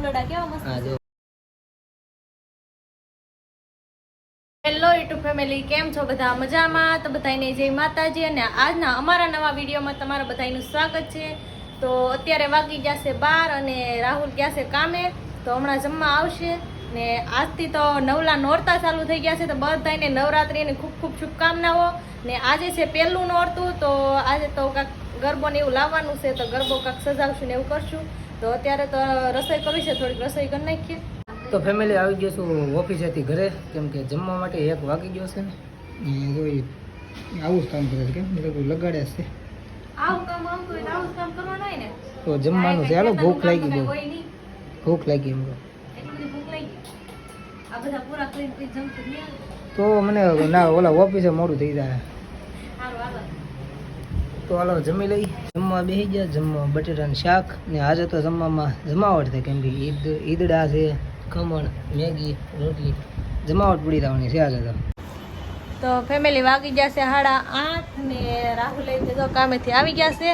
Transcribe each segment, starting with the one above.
ફૂલડા કેવા મસ્ત hello YouTube family કેમ છો બધા? મજામાં? તો બધાને જય માતાજી અને આજના અમારા નવા વિડીયોમાં તમારા બધાનું સ્વાગત છે. તો અત્યારે વાગી ગયા છે બાર અને રાહુલ ગયા છે કામે. તો હમણાં જમવા આવશે ને આજથી તો નવલા નોરતા ચાલુ થઈ ગયા છે. તો બધાને નવરાત્રિની ખૂબ ખૂબ શુભકામનાઓ. ને આજે છે પહેલું નોરતું. તો આજે તો કાંક ગરબો ને એવું લાવવાનું છે તો ગરબો કાંક સજાવશું ને એવું કરશું. તો અત્યારે તો રસોઈ કરવી છે થોડીક રસોઈ કરી નાખીએ. તો ફેમિલી આવી ગયો છું ઓફિસેથી ઘરે કેમ કે જમવા માટે એક વાગી ગયો છે. ને જો આવું જ કામ કરે છે કેમ? એ લોકો લગાડે છે. આવું કામ આવતું હોય તો આવું કામ કરવાનું હોય ને. તો જમવાનું છે. હાલો ભૂખ લાગી ગઈ. ભૂખ લાગી એમ તો. એટલી બધી ભૂખ લાગી. આ બધા પૂરા કરીને પછી જમતું નહીં આવે. તો મને ના ઓલા ઓફિસે મોડું થઈ જાય. સારું હાલો. તો હાલો જમી લઈ. જમવા બેસી ગયા જમવા બટેટાનું શાક ને આજે તો જમવામાં જમાવટ થાય કેમ કે ઈદ ઈદડા છે ખમણ મેગી રોટલી. જમાવટ પડી રહેવાની છે આજે તો. તો ફેમિલી વાગી ગયા છે સાડા આઠ ને રાહુલ તો કામેથી આવી ગયા છે.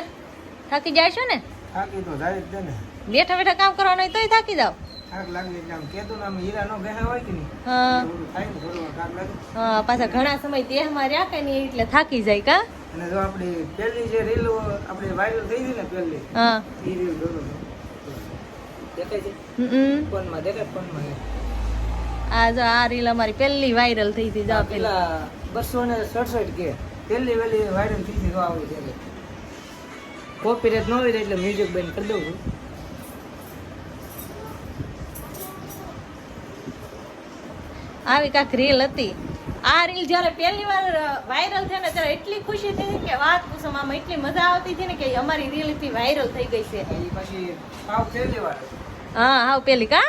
થાકી જાય છો ને? થાકી તો જાય જ ને. બેઠા બેઠા કામ કરવાનું હોય તોય થાકી જાવ પાછા ઘણા સમય દેહમાં રહ્યા કે નહીં એટલે થાકી જાય કા? અને જો આપણી પહેલી જે રીલ આપણી વાયરલ થઈ હતી ને પહેલી હા. એ રીલ દેખાય છે? ફોનમાં દેખાય ફોનમાં આ જો આ રીલ અમારી પહેલી વાયરલ થઈ હતી જો પેલા બસો ને સડસઠ કે પહેલી વેલી વાયરલ થઈ હતી તો આવી છે કોપી ન હોય એટલે મ્યુઝિક બંધ કરી દઉં છું આવી કાંક રીલ હતી. આ રીલ જ્યારે પહેલી વાર વાયરલ થઈ ને ત્યારે એટલી ખુશી થઈ કે વાત પૂછો આમાં એટલી મજા આવતી હતી ને કે અમારી રીલથી વાયરલ થઈ ગઈ છે. હા હાવ પેલી કા?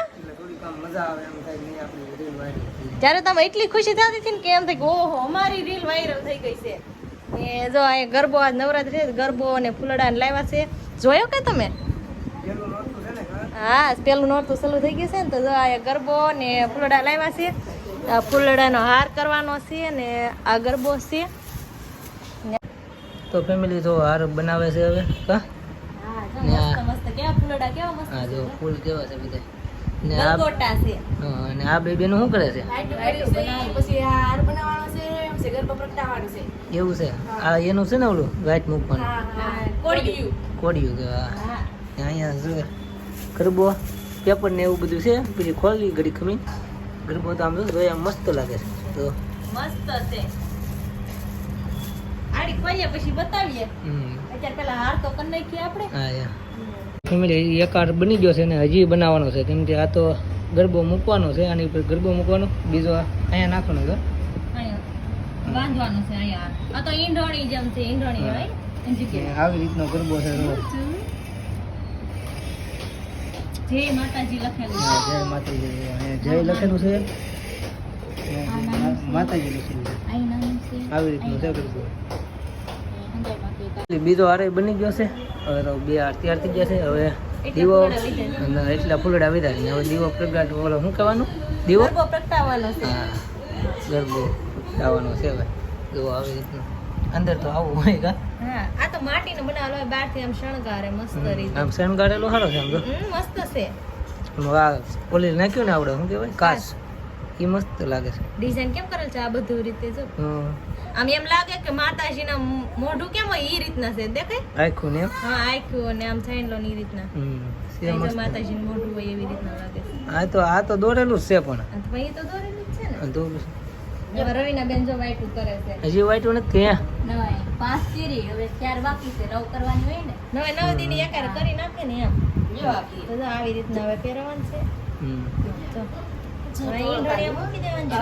ત્યારે તમે એટલી ખુશી થતી હતી ને કે એમ થઈ કે ઓહો અમારી રીલ વાયરલ થઈ ગઈ છે. ને જો આ ગરબો આજ નવરાત્રી છે ગરબો અને ફૂલડા ને લાવ્યા છે. જોયો કે તમે? હા પેલું નોરતું ચાલુ થઈ ગયું છે ને તો જો આ ગરબો ને ફૂલડા લાવ્યા છે. ફૂલડાનો હાર કરવાનો છે ને આ ગરબો છે તો ફેમિલી તો હાર બનાવે છે હવે કા? હા જો મસ્ત મસ્ત કેવા ફૂલડા કેવા મસ્ત હા જો ફૂલ કેવા છે બધા. ને આ છે. અને આ બે બેનું શું કરે છે? પછી હાર બનાવવાનો છે ગરબો પ્રગટાવવાનો છે. એવું છે? આ એનું છે ને ઓલું વાઈટ મૂકવાનું? કોડિયું કોડિયું કે આ હા. ને અહીંયા જો ગરબો પેપર ને એવું બધું છે પછી ખોલી ઘડી ખમી ગરબો તો આમ જો જોયા મસ્ત લાગે છે. તો મસ્ત છે. આડી કોઈએ પછી બતાવીએ. અત્યારે પેલા હાર તો કરી નાખીએ આપણે. હા યા. ફેમિલી એક હાર બની ગયો છે ને હજી બનાવવાનો છે. કેમ કે આ તો ગરબો મૂકવાનો છે આની ઉપર ગરબો મૂકવાનો. બીજો અહીંયા નાખવાનો છે. બાંધવાનો છે અહીંયા. આ તો ઈંડોણી જેમ છે ઈંડોણી હા. right? એની ને જગ્યાએ. આવી રીતનો ગરબો છે. જય માતાજી લખેલું હા, જય માતાજી જય લખેલું છે. માતાજી લખેલું છે. અહીં નામ છે આવી રીતનું છે ગરબો બીજો હારે બની ગયો છે. હવે તો બે આરતી તૈયાર થઈ ગયા છે. હવે દીવો એટલા ફૂલડા વિધા ને હવે દીવો પ્રગટ ઓલો શું કહેવાનું? દીવો? પ્રગટાવવાનો છે. ગરબો આવવાનો છે હવે. જો આવી રીતનું. અંદર તો આવું હોય કા? આ તો માટીનો બનાવેલો હોય બહારથી આમ શણગારે મસ્ત રીતે. આમ શણગારેલો સારો છે આમ તો. મસ્ત છે. આ પોલીસ નાખ્યું ને આવડે શું કહેવાય? કાચ. એ મસ્ત લાગે છે. ડિઝાઇન કેમ કરેલ છે આ બધું રીતે જો? આમ એમ લાગે કે માતાજીના મોઢું કેમ હોય એ રીતના છે દેખાય? આખું ને હા આખ્યું અને આમ થઈને લો ઈ રીતના. હમ. છે માતાજીનું મોઢું હોય એવી રીતના લાગે છે. આ તો આ તો દોરેલું જ છે પણ. એ તો દોરેલું જ છે ને. દોરેલું તો હવે રવિના બેન જો વાઈટું કરે છે. હજી વાઈટું નથી થયા પાંચ ચીરી હવે ચાર બાકી છે રવ કરવાની હોય ને. નવે નવ દીની એકારે કરી નાખે ને એમ. આવી રીતના હવે પહેરવાનું છે. હમ. તો હવે ઈંઢોળિયા મૂકી દેવાની છે.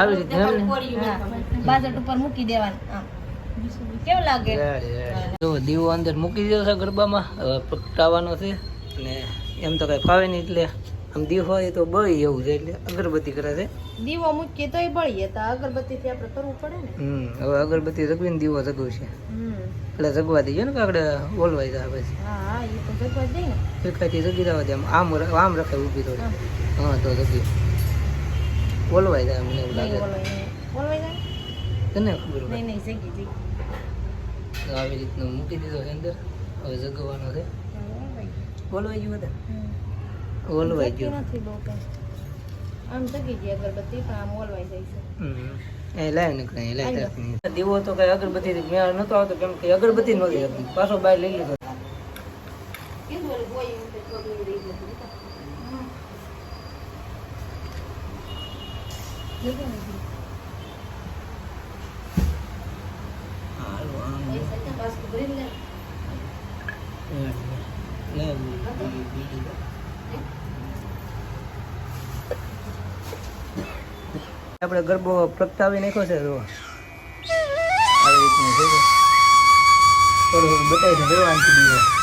આવી રીતે એમ ને? હા, બાજટ ઉપર મૂકી દેવાનું. કેવું લાગે? જો દીવો અંદર મૂકી દીધો છે ગરબામાં. હવે પ્રગટાવવાનો છે. અને એમ તો કઈ ફાવે નહીં એટલે આમ દીવો હોય તો બળી એવું છે એટલે અગરબત્તી કરે છે. દીવો મૂકીએ તોય બળીએ તો અગરબત્તીથી આપણે કરવું પડે ને. હમ હવે અગરબત્તી જગવીને દીવો જગવશે એટલે જગવા દઈએ ને કાકડે ઓલવાઈ જાય પછી. હા એ તો જગવા જ ને. એકાથી જગી જવા દે આમ આમ રખે ઊભી તો હા. તો જગી. ઓલવાઈ જાય મને એવું લાગે. ઓલવાય જાય? તને ખબર નહીં નહીં જગી જગી. આવી રીતનું મૂકી દીધો છે અંદર. હવે જગવાનો છે. બોલવાઈ ગયું. બધા. ઓલવાઈ ગયો. નથી બહુ આમ જગી ગઈ અગરબત્તી પણ આમ ઓલવાઈ જાય છે. એ. દીવો તો કઈ અગરબત્તી મેળ નતો આવતો કેમ કે અગરબત્તી નહોતી હતી. પાછો બહાર લઈ લીધો. આપણે ગરબો પ્રગટાવી નાખ્યો છે જો આવી રીતનું છે થોડું બતાવી છે આનથી દીવો